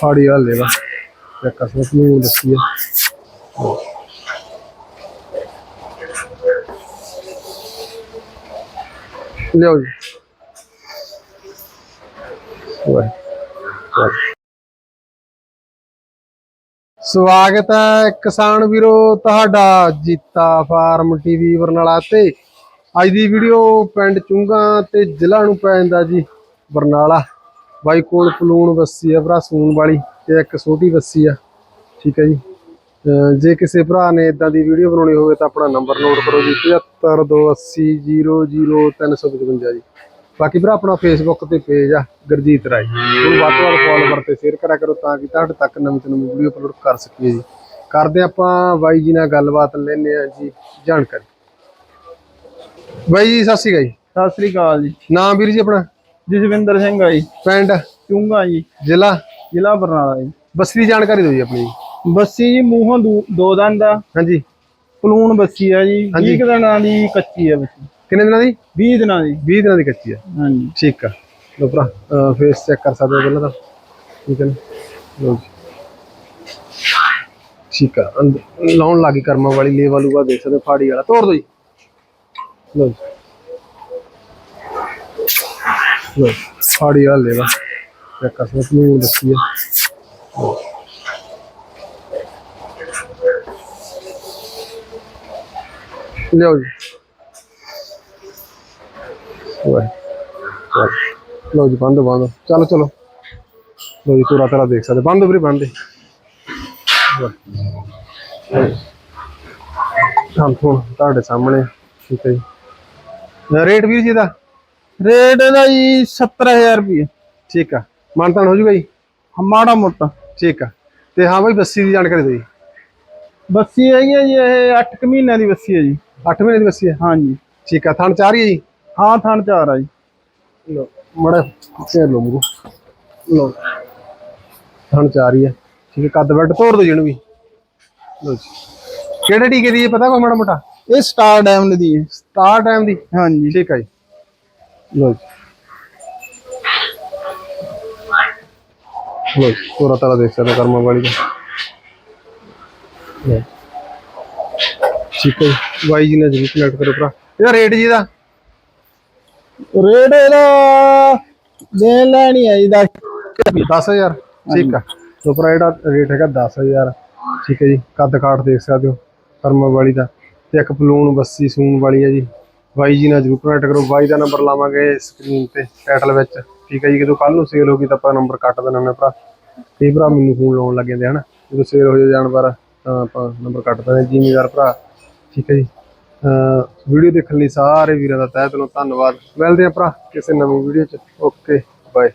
ਫਾੜੀ ਹਾਲੇ ਦਾ। ਚੈੱਕ ਕਰ ਸਕਦੇ ਨੂੰ ਦੱਸੀ ਹੈ ਲਿਓ ਜੀ। ਸਵਾਗਤ ਹੈ ਕਿਸਾਨ ਵੀਰੋ, ਤੁਹਾਡਾ ਜੀਤਾ ਫਾਰਮ ਟੀਵੀ ਬਰਨਾਲਾ ਤੇ। ਅੱਜ ਦੀ ਵੀਡੀਓ ਪਿੰਡ ਚੁੰਗਾ ਤੇ ਜ਼ਿਲ੍ਹਾ ਨੂੰ ਪੈ ਜਾਂਦਾ ਜੀ, ਬਰਨਾਲਾ। ਬਾਈ ਕੋਲ ਪਲੂਣ ਬੱਸੀ ਆ ਭਰਾ ਸੂਣ ਵਾਲੀ ਤੇ ਇੱਕ ਛੋਟੀ ਬੱਸੀ ਆ। ਠੀਕ ਹੈ ਜੀ। ਜੇ ਕਿਸੇ ਭਰਾ ਨੇ ਇਦਾਂ ਦੀ ਵੀਡੀਓ ਬਣਾਉਣੀ ਹੋਵੇ ਤਾਂ ਆਪਣਾ ਨੰਬਰ ਨੋਟ ਕਰੋ ਜੀ 7528000355 ਜੀ। ਬਾਕੀ ਭਰਾ ਆਪਣਾ ਫੇਸਬੁੱਕ ਤੇ ਪੇਜ ਆ ਗੁਰਜੀਤ ਰਾਏ। ਉਹਨੂੰ ਵੱਧ ਤੋਂ ਵੱਧ ਫੋਲੋਵਰ ਤੇ ਸ਼ੇਅਰ ਕਰਿਆ ਕਰੋ ਤਾਂ ਕਿ ਤੁਹਾਡੇ ਤੱਕ ਨਵੀਂ ਤੋਂ ਨਵੀਂ ਵੀਡੀਓ ਅਪਲੋਡ ਕਰ ਸਕੀਏ ਜੀ। ਕਰਦੇ ਆਪਾਂ ਬਾਈ ਜੀ ਨਾਲ ਗੱਲਬਾਤ ਲੈਣੇ ਆ ਜੀ ਜਾਣਕਾਰੀ। ਬਾਈ ਜੀ ਸਤਿ ਸ਼੍ਰੀ ਅਕਾਲ ਜੀ। ਸਤਿ ਸ੍ਰੀ ਅਕਾਲ ਜੀ। ਨਾਮ ਵੀਰ ਜੀ ਆਪਣਾ? ਜਸਵਿੰਦਰ ਸਿੰਘ ਆ ਜੀ। ਪਿੰਡ? ਚੁੰਗਾ ਜੀ। ਜ਼ਿਲ੍ਹਾ? ਜ਼ਿਲ੍ਹਾ ਬਰਨਾਲਾ ਜੀ। ਬੱਸੀ ਦੀ ਜਾਣਕਾਰੀ ਦਿਓ ਜੀ ਆਪਣੀ। ਬੱਸੀ ਜੀ ਮੂੰਹੋਂ ਦੂ- ਦੋ ਦੰਦ ਆ। ਹਾਂਜੀ। ਪਲੂਣ ਬੱਸੀ ਆ ਜੀ। ਹਾਂਜੀ। 20 ਦਿਨਾਂ ਦੀ ਕੱਚੀ ਆ ਬੱਸੀ। ਕਿੰਨੇ ਦਿਨਾਂ ਦੀ? 20 ਦਿਨਾਂ ਦੀ। 20 ਦਿਨਾਂ ਦੀ ਕੱਚੀ ਆ। ਹਾਂਜੀ। ਠੀਕ ਆ। ਲੋ ਭਰਾ ਫੇਸ ਚੈੱਕ ਕਰ ਸਕਦੇ ਹੋ ਪਹਿਲਾਂ ਤਾਂ। ਠੀਕ ਹੈ ਨਾ? ਲੋ ਜੀ। ਠੀਕ ਆ। ਅੰਦ- ਲਾਉਣ ਲੱਗੀ ਕਰਮਾਂ ਵਾਲੀ ਲੇ ਵਾਲੂਗਾ ਦੇਖ ਸਕਦੇ ਹੋ, ਫਾੜੀ ਵਾਲਾ। ਤੋੜ ਦੋ ਜੀ। ਲੋ ਜੀ। ਲੋ ਜੀ, ਫਾੜੀ ਵਾਲਾ ਲੈਵਾ ਚੈੱਕ ਕਰ ਨੂੰ ਦੱਸੀ ਹੈ ਲਿਓ ਜੀ। ਓਏ ਲੋ ਜੀ ਬੰਦ ਬੰਦ। ਚਲੋ ਚਲੋ। ਲੋ ਜੀ ਪੂਰਾ ਤਰ੍ਹਾਂ ਦੇਖ ਸਕਦੇ। ਬੰਦ ਵੀਰੇ ਬੰਦ। ਹਾਂ ਹੁਣ ਤੁਹਾਡੇ ਸਾਹਮਣੇ ਠੀਕ ਹੈ ਜੀ। ਰੇਟ ਵੀਰ ਜੀ ਦਾ? ਰੇਟ ਇਹਦਾ ਜੀ 70000 ਰੁਪਏ ਠੀਕ ਆ। ਮਾਨਤਾਨ ਹੋ ਜੂਗਾ ਜੀ? ਮਾੜਾ ਮੋਟਾ। ਠੀਕ ਆ। ਤੇ ਹਾਂ ਬਾਈ ਬੱਸੀ ਦੀ ਜਾਣਕਾਰੀ ਦਿਓ ਜੀ। ਬੱਸੀ ਹੈਗੀ ਆ ਜੀ ਇਹ 8 ਮਹੀਨਿਆਂ ਦੀ ਬੱਸੀ ਹੈ ਜੀ। 8 ਮਹੀਨੇ ਦੀ ਬੱਸੀ ਹੈ ਹਾਂਜੀ ਠੀਕ ਆ। ਥਣ ਚਾਰ ਹੀ ਹੈ ਜੀ? ਹਾਂ ਥਣ ਚਾਰ ਆ ਜੀ। ਲੋ ਮੜਾ ਫੇਰ ਲੋ ਮਗੋ ਲੋ ਥਣ ਚਾਰ ਹੀ ਹੈ ਠੀਕ ਹੈ ਕੱਦ ਬੈਡ ਤੋੜ ਦੋ ਜਿਹਨੂੰ ਵੀ। ਲੋ ਜੀ। ਕਿਹੜੇ ਟੀਕੇ ਦੀ ਪਤਾ ਕੋਈ ਮਾੜਾ ਮੋਟਾ? ਇਹ ਸਟਾਰ ਡੈਮ ਦੀ ਹੈ ਸਟਾਰ ਟਾਈਮ ਦੀ? ਹਾਂਜੀ ਠੀਕ ਹੈ ਜੀ। ਲੋ ਜੀ ਲੋ ਜੀ ਪੂਰਾ ਤਾਰਾ ਦੇਖ ਸਕਦੇ ਕਰਮਾਂ ਵਾਲੀ ਦਾ ਲਓ। ਠੀਕ ਹੈ ਜੀ ਬਾਈ ਜੀ ਨਾਲ ਜਰੂਰ ਕਨੈਕਟ ਕਰੋ ਭਰਾ ਇਹਦਾ ਰੇਟ ਜੀ ਦਾ ਰੇਟ ਇਹਦਾ ਦੇਣ ਲੈਣੀ ਹੈ ਜੀ ਦਾ 10000 ਠੀਕ ਆ ਸੋ ਭਰਾ ਇਹਦਾ ਰੇਟ ਹੈਗਾ 10000 ਠੀਕ ਹੈ ਜੀ ਕੱਦ ਕਾਠ ਦੇਖ ਸਕਦੇ ਹੋ ਕਰਮਾਂ ਵਾਲੀ ਦਾ ਤੇ ਇੱਕ ਪਲੂਣ ਬੱਸੀ ਸੂਣ ਵਾਲੀ ਹੈ ਜੀ ਬਾਈ ਜੀ ਨਾਲ ਜਰੂਰ ਕਨੈਕਟ ਕਰੋ। ਬਾਈ ਦਾ ਨੰਬਰ ਲਾਵਾਂਗੇ ਸਕਰੀਨ ਤੇ ਟਾਈਟਲ ਵਿੱਚ। ਠੀਕ ਹੈ ਜੀ, ਜਦੋਂ ਕੱਲ ਨੂੰ ਸੇਲ ਹੋ ਗਈ ਤਾਂ ਆਪਾਂ ਨੰਬਰ ਕੱਟ ਦੇਣਾ ਨੇ ਭਰਾ। ਕਈ ਭਰਾ ਮੈਨੂੰ ਫੋਨ ਲਾਉਣ ਲੱਗ ਜਾਂਦੇ ਹਨ। ਜਦੋਂ ਸੇਲ ਹੋ ਜਾ ਜਾਨਵਰ, ਤਾਂ ਆਪਾਂ ਨੰਬਰ ਕੱਟ ਦਿੰਦੇ ਜ਼ਿਮੀਦਾਰ ਭਰਾ। ਠੀਕ ਹੈ ਜੀ। ਵੀਡੀਓ ਦੇਖਣ ਲਈ ਸਾਰੇ ਵੀਰਾਂ ਦਾ ਤਹਿ ਦਿਲੋਂ ਧੰਨਵਾਦ। ਮਿਲਦੇ ਹਾਂ ਭਰਾ ਕਿਸੇ ਨਵੀਂ ਵੀਡੀਓ 'ਚ। Okay bye